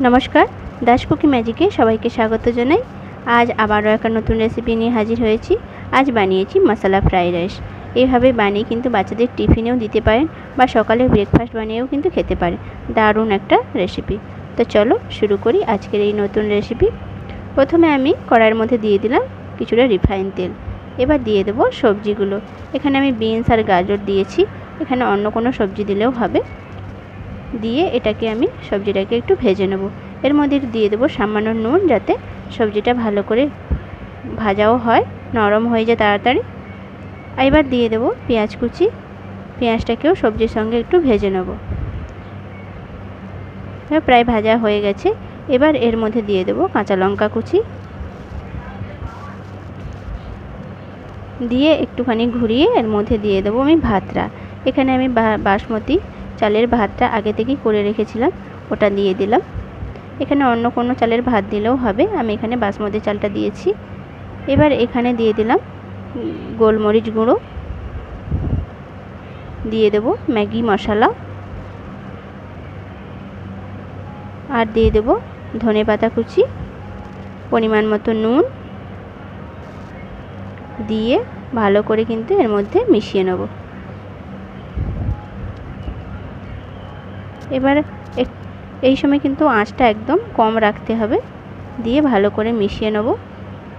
নমস্কার, দাস কুকি ম্যাজিকে সবাইকে স্বাগত জানাই। আজ আবারও একটা নতুন রেসিপি নিয়ে হাজির হয়েছি। আজ বানিয়েছি মশলা ফ্রাইড রাইস। এইভাবে বানিয়ে কিন্তু বাচ্চাদের টিফিনেও দিতে পারেন বা সকালে ব্রেকফাস্ট বানিয়েও কিন্তু খেতে পারেন। দারুণ একটা রেসিপি তো চলো শুরু করি আজকের এই নতুন রেসিপি প্রথমে আমি কড়াইয়ের মধ্যে দিয়ে দিলাম কিছুটা রিফাইন তেল। এবার দিয়ে দেবো সবজিগুলো। এখানে আমি বিনস আর গাজর দিয়েছি। এখানে অন্য কোনো সবজি দিলেও হবে। দিয়ে এটাকে আমি সবজিটাকে একটু ভেজে নেব। এর মধ্যে দিয়ে দেবো সামান্য নুন যাতে সবজিটা ভালো করে ভাজাও হয়, নরম হয়ে যায় তাড়াতাড়ি। এবার দিয়ে দেবো পেঁয়াজ কুচি। পেঁয়াজটাকেও সবজির সঙ্গে একটু ভেজে নেব। প্রায় ভাজা হয়ে গেছে। এবার এর মধ্যে দিয়ে দেবো কাঁচা লঙ্কা কুচি। দিয়ে একটুখানি ঘুরিয়ে এর মধ্যে দিয়ে দেবো আমি ভাতটা এখানে আমি বাসমতি চালের ভাতটা আগে থেকেই করে রেখেছিলাম, ওটা দিয়ে দিলাম। এখানে অন্য কোনো চালের ভাত দিলেও হবে, আমি এখানে বাসমতি চালটা দিয়েছি। এবার এখানে দিয়ে দিলাম গোলমরিচ গুঁড়ো। দিয়ে দেব ম্যাগি মশলা। আর দিয়ে দেব ধনে পাতা কুচি, পরিমাণ মতো নুন। দিয়ে ভালো করে কিন্তু এর মধ্যে মিশিয়ে নেব। এবার এই সময় কিন্তু আঁচটা একদম কম রাখতে হবে। দিয়ে ভালো করে মিশিয়ে নেব।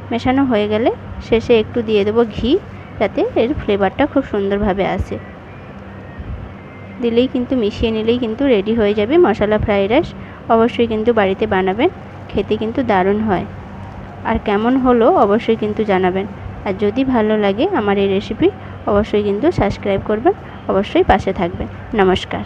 মেশানো হয়ে গেলে শেষে একটু দিয়ে দেবো ঘি, যাতে এর ফ্লেভারটা খুব সুন্দরভাবে আসে। দিলেই কিন্তু, মিশিয়ে নিলেই কিন্তু রেডি হয়ে যাবে মশলা ফ্রাইড রাইস। অবশ্যই কিন্তু বাড়িতে বানাবেন, খেতে কিন্তু দারুণ হয়। আর কেমন হলো অবশ্যই কিন্তু জানাবেন। আর যদি ভালো লাগে আমার এই রেসিপি অবশ্যই কিন্তু সাবস্ক্রাইব করবেন, অবশ্যই পাশে থাকবেন। নমস্কার।